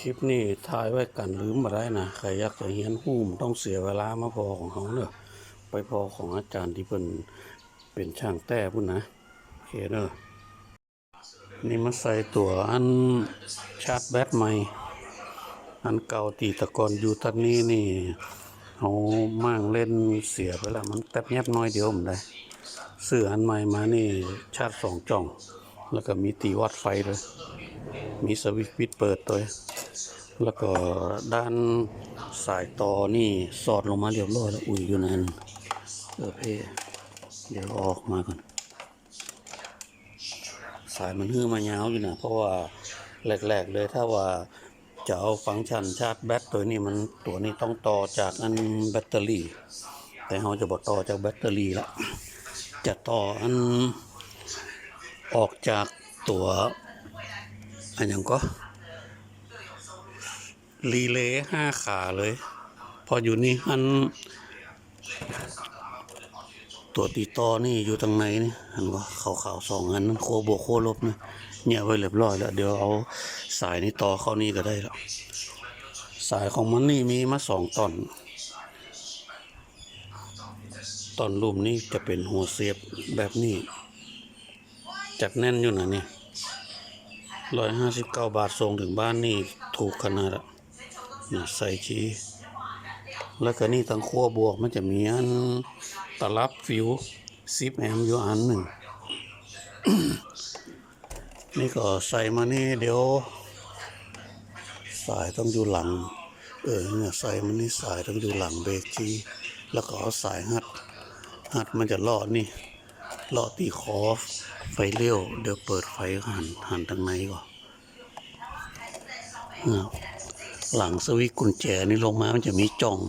คลิปนี้ถ่ายไว้กันลืมมาได้นะใครอยากจะเฮียนหูมต้องเสียเวลามาพอของเขาเนอะไปพอของอาจารย์ที่เป็นเป็นช่างแต้พุ่นนะโอเคเนอะนี่มาใส่ตัวอันชาร์จแบตใหม่ อันเก่าตีตะกอนอยู่ตันนี้นี่เขามั่งเล่นเสียไปแล้วมันแป๊บแยบน้อยเดียวมันได้ซื้ออันใหม่มานี่ชาร์จสองจ่อง แล้วก็มีตีวัดไฟเลย มีสวิตช์ปิดเปิดตัว แล้วก็ด้านสายต่อนี่สอดลงมาเรียบร้อยแล้วอุ้ยอยู่นั่นเออเพ่เดี๋ยวอออกมาก่อน สายมันหื้อมายาวอยู่นะเพราะว่าแรกๆเลยถ้าว่าจะเอาฟังก์ชันชาร์จแบตตัวนี้มันตัวนี้ต้องต่อจากอันแบตเตอรี่ แต่เราจะบอกต่อจากแบตเตอรี่ละจะต่ออันออกจากตัวอันยังก็ รีเลย์ห้าขาเลย พออยู่นี่อัน ตัวตีต่อนี่อยู่ตรงไหนนี่อันก็ขาวขาวๆสองอันนั้นโคบวกโคลบนะเนี่ยไว้เรียบร้อยแล้วเดี๋ยวเอาสายนี้ต่อเข้านี่ก็ได้แล้วสายของมันนี่มีมาสองตอนตอนรูมนี่จะเป็นหัวเสียบแบบนี้ จัดแน่นอยู่นะนี่ร้อยห้าสิบเก้าบาทส่งถึงบ้านนี่ถูกขนาดอะ นี่ยใส่ชีแล้วก็นี่ทางขั้วบวกมันจะมีอันตลับฟิวซิปแอมอยู่อันหนึ่ง นี่ก็ใส่มานี่เดี๋ยว สายต้องอยู่หลัง เออเนี่ยใส่มันนี่สายต้องอยู่หลังเบรกจีแล้วก็เอาสายหัด หัดมันจะลอดนี่ลอดที่คอไฟเลี้ยว เดี๋ยวเปิดไฟหันหันทางในก่อนอ้าว หลังสวิตกุญแจนี่ลงมามันจะมีจ่อง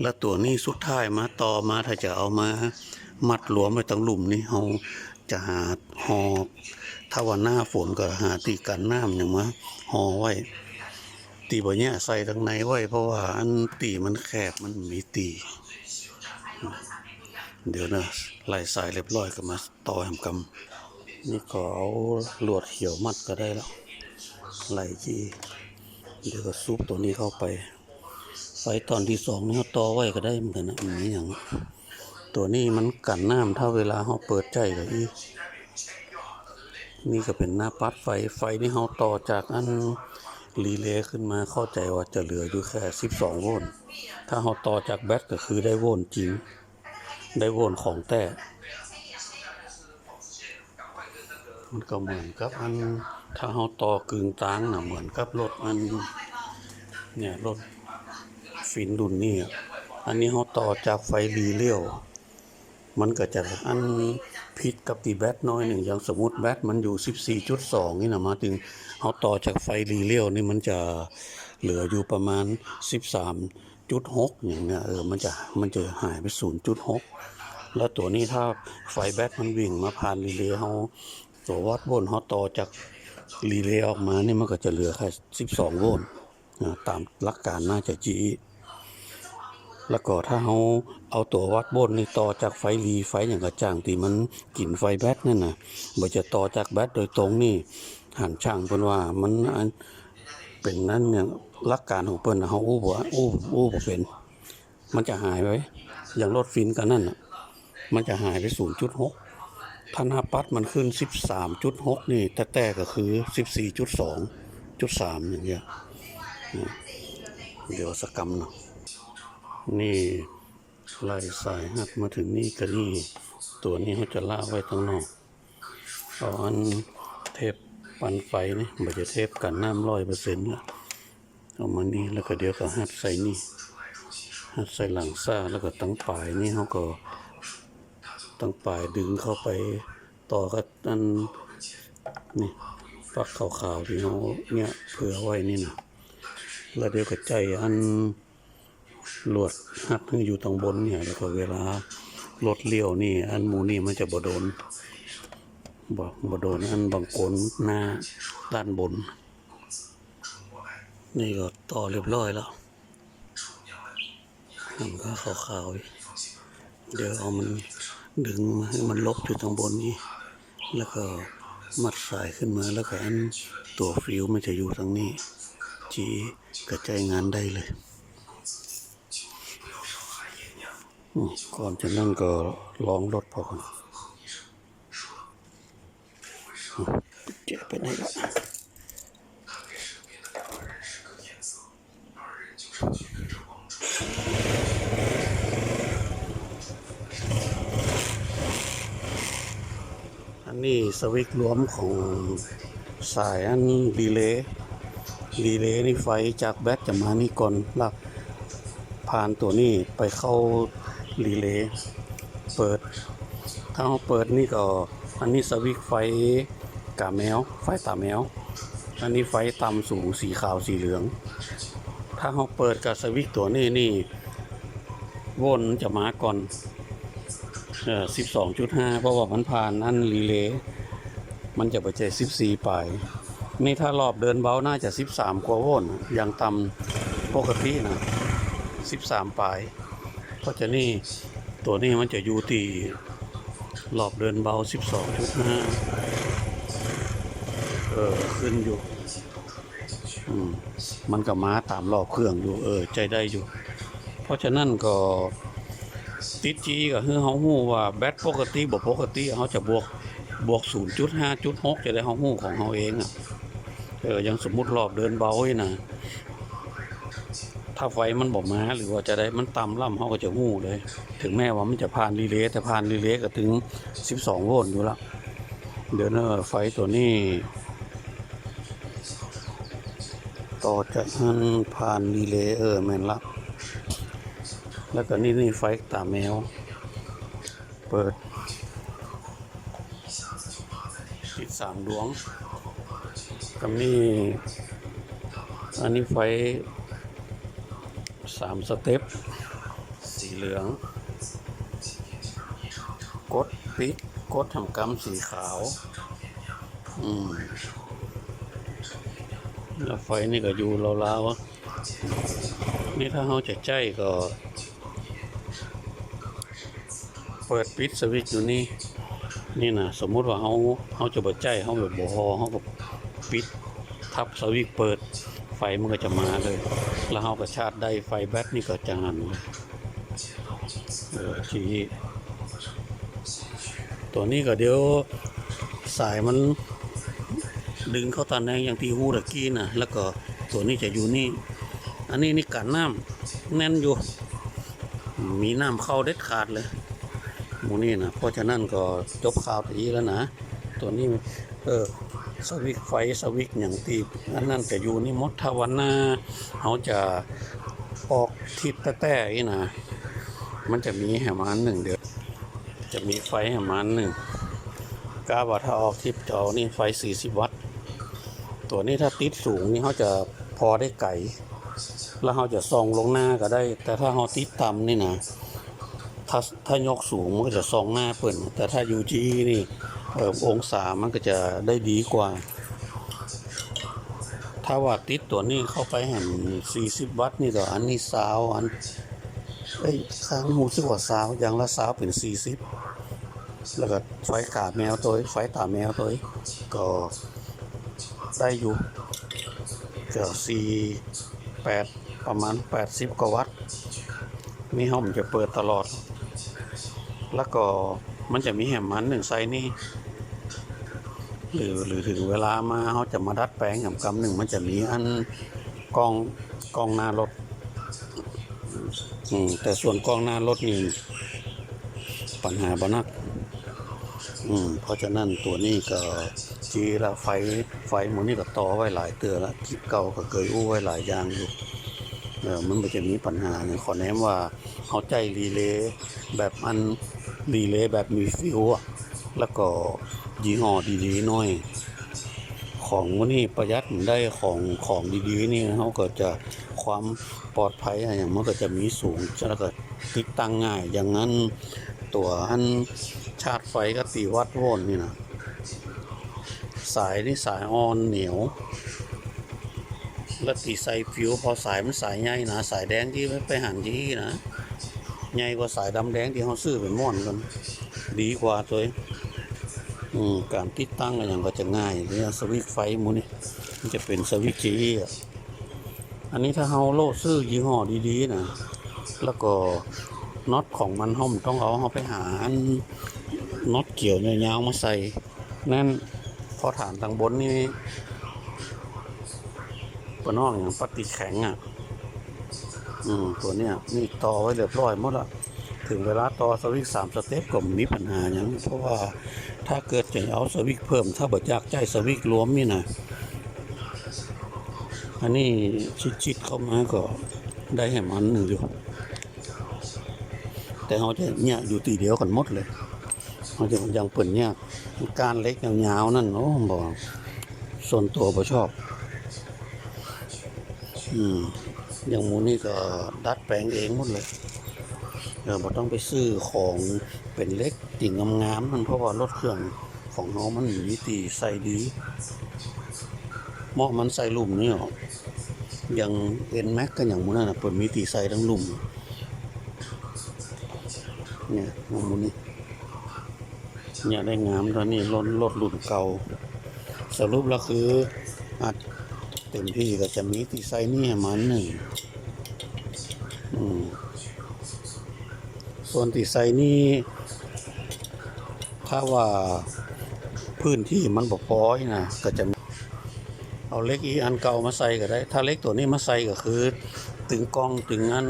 แล้วตัวนี้สุดท้ายมาต่อมาถ้าจะเอามามัดหลวมไว้ตั้งหลุมนี่เราจะหาหอถ้าว่าหน้าฝนก็หาตีกันน้ำอย่างมาหอไว้ ตีบ่เนี้ยใส่ทางในไว้ เพราะว่าอันตีมันแคบมันมีตี เดี๋ยวนะไล่สายเรียบร้อยก็มาต่อแหมกำนี่ก็เอาลวดเขียวมัดก็ได้แล้ว ไหล่จีเดี๋ยวก็ซุปตัวนี้เข้าไปไฟตอนที่สองนี่เขาต่อไว้ก็ได้เหมือนกันนะมันมีอย่างตัวนี้มันกันน้ำถ้าเวลาเขาเปิดใจก็อีนี่ก็เป็นหน้าปลั๊กไฟไฟนี่เขาต่อจากอันรีเลย์ขึ้นมาเข้าใจว่าจะเหลืออยู่แค่ 12 โวลต์ถ้าเขาต่อจากแบตก็คือได้โวลต์จริง ได้โวลต์ของแต่ มันก็เหมือนกับอันถ้าเขาต่อกึ่งตางนะเหมือนกับรถอันเนี่ยรถฟินรุ่นนี้อะอันนี้เขาต่อจากไฟรีเลี้ยว มันก็จะอันพิษกับตีแบตน้อยหนึ่งอย่างสมมติแบตมันอยู่ 14.2 นี่นะมาถึงเขาต่อจากไฟรีเลี้ยวนี่มันจะเหลืออยู่ประมาณ 13.6 อย่างเงี้ยเออมันจะมันจะหายไป 0.6แล้วตัวนี้ถ้าไฟแบตมันวิ่งมาผ่านรีเลย์เขา ตัววัดโวลต์เขาต่อจากรีเลย์ออกมานี่มันก็จะเหลือแค่12 โวลต์นะตามหลักการน่าจะจีแล้วก็ถ้าเขาเอาตัววัดโวลต์นี่ต่อจากไฟรีไฟอย่างกระจ่างที่มันกินไฟแบตนั่นนะบ่จะต่อจากแบตโดยตรงนี่หันช่างเพิ่นว่ามันเป็นนั่นเนี่ยหลักการของเพิ่นน่ะเขาอู้บ่อู้อู้บ่เป็น มันจะหายไปอย่างรถฟินกันนั่นน่ะมันจะหายไป0.6 ถ้าหน้าปัดมันขึ้น 13.6 นี่ แต่แต่ก็คือ 14.2จุด3อย่างเงี้ย เดี๋ยวสกรรมเนาะนี่ไล่สายหักมาถึงนี่ก็นี่ ตัวนี้เขาจะล่ากไว้ตรงนอกเอาอันเทปปันไฟนี่มันจะเทปกันน้ำร้อยเปอร์เซ็นต์ละเอามานี่แล้วก็เดี๋ยวก็หัดใส่นี่หัดใส่หลังซ่าแล้วก็ตั้งปลายนี่เขาก็ ตั้งปลายดึงเข้าไปต่อกับอันนี่ฟักขาวๆที่เขาเนี่ยเผื่อไว้นี่นะแล้วเดี๋ยวก็ใจอันลวดหัดที่อยู่ตรงบนเนี่ยแล้วก็เวลารถเลี้ยวนี่ อันมูนี่มันจะบ่โดนบ่บ่โดนอันบางกลหน้าด้านบน นี่ก็ต่อเรียบร้อยแล้วมันก็ขาวๆเดี๋ยวเอามัน ดึงให้มันลบอยู่ตรงบนนี้ แล้วก็มัดสายขึ้นมาแล้วก็อันตัวฟิวมันจะอยู่ทางนี้ จีกระจายงานได้เลย ก่อนจะนั่นก็ลองรถพอก่อนเจ๊ไปไหนละ อันนี้สวิตรวมของสายอันรีเลย์รีเลย์นี่ไฟจากแบตจะมานี่ก่อนแล้วผ่านตัวนี้ไปเข้ารีเลย์เปิด ถ้าเราเปิดนี่ก็ อันนี้สวิตไฟกาแมว ไฟตาแมว อันนี้ไฟต่ำสูงสีขาวสีเหลือง ถ้าเราเปิดกับสวิตตัวนี้นี่วลต์จะมาก่อน เออ12.5เพราะว่ามันผ่านอันรีเลย์มันจะไปเจ14ปลายนี่ถ้ารอบเดินเบาน่าจะ13กว่าโวลต์อย่างต่ำปกตินะ13ปลายเพราะจะนี่ตัวนี้มันจะอยู่ที่รอบเดินเบา12.5เออขึ้นอยู่มมันก็มาตามรอบเครื่องอยู่เออใจได้อยู่ เพราะฉะนั้นก็ ติดจีก็คือเฮาฮู้ว่าแบตปกติบ่ปกติเฮาจะบวกบวก 0.5.6 จะได้เฮาฮู้ของเฮาเองอะเออยังสมมุติรอบเดินเบานี่นะถ้าไฟมันบอกมาหรือว่าจะได้มันต่ำล่ำเขาก็จะหู้เลย ถึงแม้ว่ามันจะผ่านรีเลย์แต่ผ่านรีเลย์ก็ถึง 12 โวลต์อยู่ล้วเดี๋ยวเนอะไฟตัวนี้ ต่อจากนั้นผ่านรีเลย์เออแม่นละ แล้วก็นี่นี่ไฟตาแมว เปิดติดสามดวงกับนี่อันนี้ไฟสามสเต็ปสีเหลือง กดปิดกดทำกำสีขาว อืมแล้วไฟนี่ก็อยู่ราวๆนี่ถ้าเขาจะใจก็ เปิดปิดสวิตช์อยู่นี่นี่นะสมมุติว่าเขาเขาจะบดใจเขาแบบบ่ฮอเขาก็ปิดทับสวิตช์เปิดไฟมันก็จะมาเลย แล้วเขาก็ชาร์จได้ไฟแบตนี่ก็จะหันเลยเออทีตัวนี้ก็เดี๋ยวสายมันดึงเข้าตาแนงอย่างที่ฮูตะกี้นะแล้วก็ตัวนี้จะอยู่นี่ อันนี้นี่กันน้ำแน่นอยู่ มีน้ำเข้าเด็ดขาดเลย มูนี่นะเพราะฉะนั้นก็จบข่าวตีแล้วนะ ตัวนี้เออสวิกไฟสวิกอย่างตีอันนั้นจะอยู่นี่มดถ้าวันหน้าเขาจะออกทิศแต้ๆนี่นะมันจะมีแหมอันหนึ่งเดี๋ยวจะมีไฟแหมอันหนึ่งกาว่าถ้าออกทิศจอนี่ไฟ 40 วัตต์ ตัวนี้ถ้าติดสูงนี่เขาจะพอได้ไกลแล้วเขาจะส่องลงหน้าก็ได้ แต่ถ้าเขาติดต่ำนี่นะ ถ้าถ้ายกสูงมันก็จะส่องหน้าเปิ่นแต่ถ้าอยู่ที่นี่อองศามันก็จะได้ดีกว่า ถ้าว่าติดตัวนี้เข้าไปแห่ง40 วัตต์นี่ก็อันนี้สาวอันเอ้ยข้างหูสึกว่าสาวอย่างละสาวเป็น 40 แล้วก็ไฟกาแมวตัวไฟตาแมวตัวก็ได้อยู่เก็4 8ปดประมาณ 80 กว่าวัตต์นี่ห้องมันจะเปิดตลอด แล้วก็มันจะมีแหมมันหนึ่งไซนี่หรือหรือถึงเวลามาเขาจะมาดัดแปลงแหมกำหนึ่งมันจะมีอันกองกองหน้ารถแต่ส่วนกองหน้ารถนี่ปัญหาบนักอืมเพราะฉะนั้นตัวนี้ก็จีละไฟไฟหมูนี่ก็ต่อไว้หลายเตือละคลิปเก่าก็เคยอู้ไว้หลายอย่างอยู่ มันก็จะมีปัญหาเนี่ยขอแนะนำว่าเขาใจรีเลย์แบบอันรีเลย์แบบมีฟิวอะแล้วก็ยี่ห้อดีๆหน่อย ของวกนี้ประหยัดได้ของของดีๆนี่เขาก็จะความปลอดภัยอะไรอย่างมันก็จะมีสูงแล้วก็ติดตั้งง่าย อย่างนั้นตัวอันชาร์จไฟก็ตีวัดโวลต์นี่นะสายนี่สายออนเหนียว แล้วตีใส่ฟิวพอสายมันสายใหญ่นะสายแดงที่ไปหันที่นะใหญ่กว่าสายดำแดงที่เขาซื้อเป็นม่อนกันดีกว่าตัวอืมการติดตั้งอะไรอย่างก็จะง่ายเนี่ยสวิตช์ไฟมูนี่มันจะเป็นสวิตช์จีอะอันนี้ถ้าเฮาโลดซื้อยี่ห้อดีๆนะแล้วก็น็อตของมันเฮามันต้องเอาเฮาไปหานน็อตเกี่ยวยาวๆมาใส่นั่นพอฐานทางบนนี่ ปะนอกอย่างปฏิแข็งอะ อืมตัวเนี้ยนี่ต่อไว้เรียบร้อยหมดละถึงเวลาต่อสวิกสามสเต็ปก็มีปัญหาอย่างเพราะว่าถ้าเกิดจะเอาสวิกเพิ่ม ถ้าเบิดอยากใจสวิกรวมนี่นะอันนี้ชิดๆเข้ามาก็ได้ให้มันหนึ่งอยู่ แต่เขาจะเนี่ยอยู่ตีเดียวกันหมดเลยเขาจะยังเปิ่นเนี่ยการเล็กยาวๆนั่นโอ้บอกส่วนตัวผมชอบ อืมอย่างหมูนี่ก็ดัดแปลงเองหมดเลยเออบ่ต้องไปซื้อของเป็นเล็กติ่งงามๆนั่นเพราะว่ารถเครื่องของน้องมันมีตีใส่ดีเหมาะมันใส่ลุ่มนี่หรออย่างเอ็นแม็กก็อย่างมูนั่นนะเปิดมีตีใส่ทั้งลุ่มเนี่ยมูนี่เนี่ยได้งามตอนนี้รถรถรุ่นเก่า สรุปแล้วคืออาจ เต็มที่ก็จะมีตีไซนี่มันหนึ่งส่วนตีไซนี่ถ้าว่าพื้นที่มันบ่พอนะก็จะเอาเล็กอีอันเก่ามาใส่ก็ได้ ถ้าเล็กตัวนี้มาใส่ก็คือตึงกล้องตึงอัน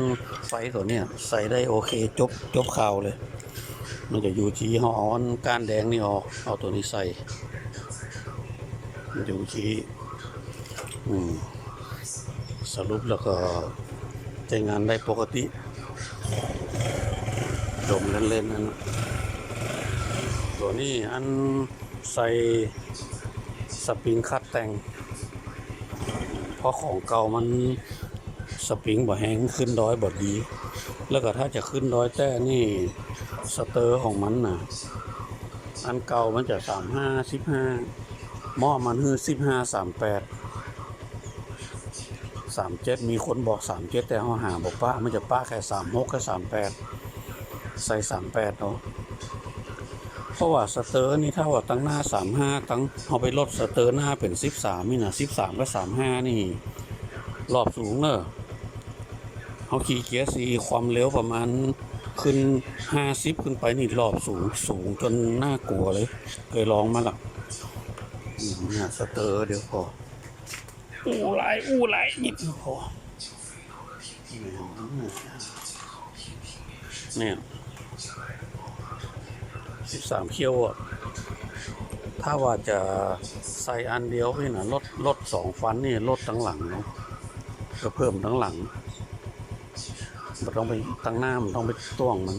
ไฟตัวเนี้ยใส่ได้โอเคจบจบข่าวเลย มันจะอยู่ที่เขาเอาอันก้านแดงนี่ออกเอาตัวนี้ใส่มันอยู่ที่ สรุปแล้วก็ใช้งานได้ปกติดมเล่นๆนั่นตัวนี้อันใส่สปริงคัดแต่ง เพราะของเก่ามันสปริงบ่แห้งขึ้นดอยบ่ดี แล้วก็ถ้าจะขึ้นดอยแต่นี่สเตอร์ของมันน่ะ อันเก่ามันจะสามห้าสิบห้าหม้อมันคือสิบห้าสามแปด สามเจ็ดมีคนบอกสามเจ็ดแต่เขาหาบอกป้ามันจะป้าแค่สามหกแค่สามแปดใส่สามแปดเนาะเพราะว่าสเตอร์นี่ถ้าว่าตั้งหน้าสามห้าตั้งเอาไปลดสเตอร์หน้าเป็นสิบสามนี่นะสิบสามกับสามห้านี่ รอบสูงเนอะเขาขี่เกียร์สีความเร็วประมาณขึ้นห้าสิบขึ้นไปนี่รอบสูงสูงจนน่ากลัวเลย เคยลองมาหละอืมเนี่ยสเตอร์เดี๋ยวพอ อู้ไหลายอู้ไหลนิดเดียวพอเนี่ยสิบสามเคียวอะถ้าว่าจะใส่อันเดียวพี่นะลดลดสองฟันนี่ลดทั้งหลังเนาะก็เพิ่มทั้งหลังมันต้องไปตั้งหน้ามันต้องไปต้วงมัน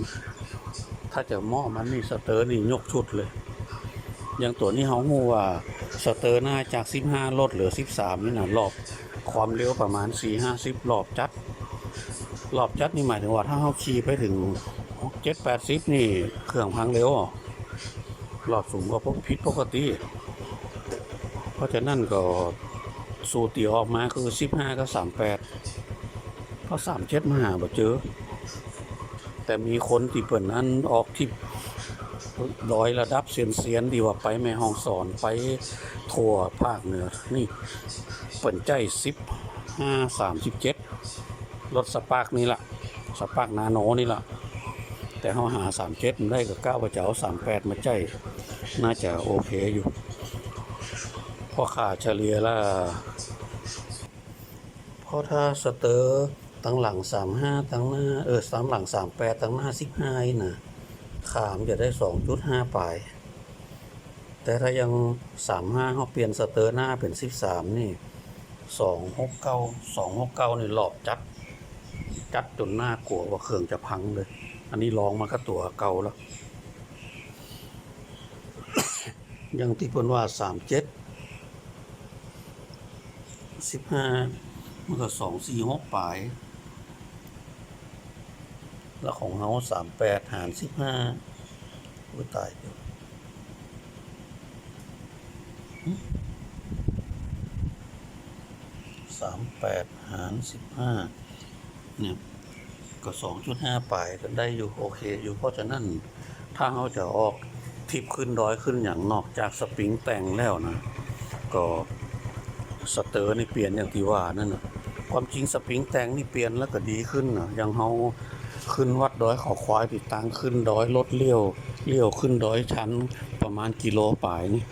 ถ้าจะหม้อมันนี่สเตอร์นี่ยกชุดเลย อย่างตัวนี้เขาหูว่าสเตอร์หน้าจาก 15 ลดเหลือ 13 นี่นะรอบความเร็วประมาณ 4 50รอบจัดรอบจัดนี่หมายถึงว่าถ้าเขาขี่ไปถึง 7 80 นี่เครื่องพังเร็วรอบสูงก็พวกพิษปกติ เพราะฉะนั้นก็สูตรีออกมาคือ 15 กับ 38 เพราะ 37 มาหาบ่เจอ แต่มีคนที่เปิดนั้นออกที่ดอยระดับ ซียนเซียนๆดีกว่าไปแม่ห้องสอนไปทั่วภาคเหนือ นี่เปิ่นใจสิบห้าสามสิบเจ็ดรถสปาร์กนี่ละสปาร์กนาโนนี่ละแต่เขาหาสามเจ็ดได้กับเก้าประเจ้าสามแปดมาใจน่าจะโอเคอยู่พราะค่าเฉลี่ยละพราะถ้าสเตอร์ตั้งหลังสามห้าตั้งหน้าเออสามหลังสามแปดตั้งหน้าสิบห้าน่ะขามจะได้สองจุดห้าปลาย แต่ถ้ายังสามห้าเขาเปลี่ยนสเตอร์หน้าเป็นสิบสามนี่สองหกเก้าสองหกเก้านี่หลอกจัด จัดจนหน้ากลัวว่าเครื่องจะพังเลย อันนี้ลองมาก็ตัวเก่าแล้ว ยังที่เพิ่นว่าสามเจ็ดสิบห้ามันก็สองสี่หกปลาย แล้วของเฮาสามแปดหารสิบห้าโอ้ตายเดี๋ยว สามแปดหารสิบห้าเนี่ยก็สองจุดห้าปลายก็ได้อยู่โอเค อยู่เพราะฉะนั้นถ้าเขาจะออกทิปขึ้นดอยขึ้นอย่างนอกจากสปริงแต่งแล้วนะ ก็สเตอร์นี่เปลี่ยนอย่างที่ว่านั่นนะความจริงสปริงแต่งนี่เปลี่ยนแล้วก็ดีขึ้นนะอย่างเฮาขึ้นวัดดอยเขาควายติดตังขึ้นดอยลดเลี้ยวเลี้ยวขึ้นดอยชั้นประมาณกิโลปลายนี่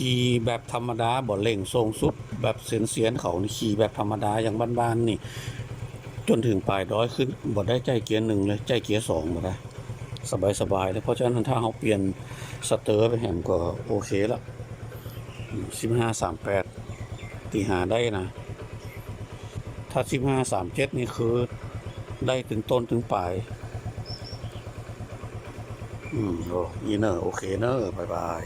ขี่แบบธรรมดาบ่เล่งทรงสุดแบบเสียนเสียนๆเขานี่ขี่แบบธรรมดาอย่างบ้านๆนี่ จนถึงปลายดอยขึ้นบ่ได้ใจเกียร์หนึ่งเลยใจเกียร์สองบ่ได้สบายๆเลยเพราะฉะนั้นถ้าเราเปลี่ยนสเตอร์ไปแหมก็โอเคละสิบห้าสามแปดตีหาได้นะ ถ้าสิบห้าสามเจ็ดนี่คือได้ถึงต้นถึงปลาย อืมโอ้ยีเนอร์โอเคเนอร์บายบาย